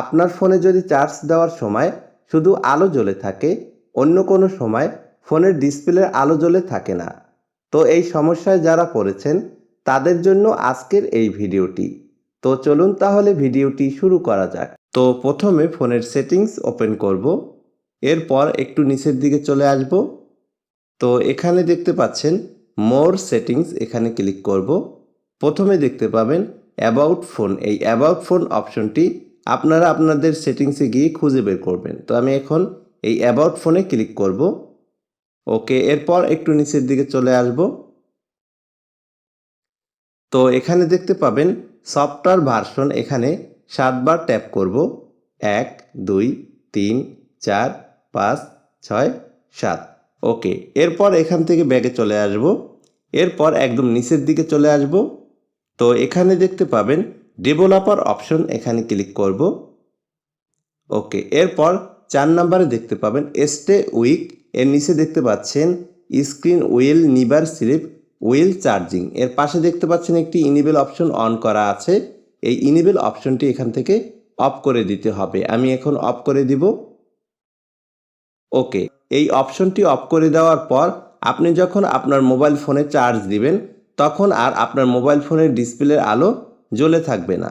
আপনার ফোনে যদি চার্জ দেওয়ার সময় শুধু আলো জ্বলে থাকে, অন্য কোনো সময় ফোনের ডিসপ্লের আলো জ্বলে থাকে না। তো এই সমস্যায় যারা পড়েছেন, তাদের জন্য আজকের এই ভিডিওটি। তো চলুন তাহলে ভিডিওটি শুরু করা যাক। তো প্রথমে ফোনের সেটিংস ওপেন করব, এরপর একটু নিচের দিকে চলে আসব। তো এখানে দেখতে পাচ্ছেন, মোর সেটিংস এখানে ক্লিক করব। প্রথমে দেখতে পাবেন, অ্যাবাউট ফোন। এই অ্যাবাউট ফোন অপশনটি আপনারা আপনাদের সেটিংসে গিয়ে খুঁজে বের করবেন। তো আমি এখন এই অ্যাবাউট ফোনে ক্লিক করব। ওকে এরপর একটু নিচের দিকে চলে আসব। তো এখানে দেখতে পাবেন সফটওয়্যার ভার্সন এখানে সাতবার ট্যাপ করব। এক, দুই, তিন, চার, পাঁচ, ছয়, সাত। ওকে এরপর এখান থেকে ব্যাগে চলে আসব। এরপর একদম নিচের দিকে চলে আসব। তো এখানে দেখতে পাবেন ডেভেলপার অপশন এখানে ক্লিক করব। ওকে এরপর চার নাম্বারে দেখতে পাবেন স্টে উইক এর নিচে দেখতে পাচ্ছেন screen will never sleep while charging এর পাশে দেখতে পাচ্ছেন একটি ইনিবেল অপশন অন করা আছে। এই ইনিবেল অপশনটি এখান থেকে অফ করে দিতে হবে। আমি এখন অফ করে দিব। ওকে এই অপশনটি অফ করে দেওয়ার পর আপনি যখন আপনার মোবাইল ফোনে চার্জ দিবেন, তখন আর আপনার মোবাইল ফোনের ডিসপ্লের আলো জ্বলে থাকবে না।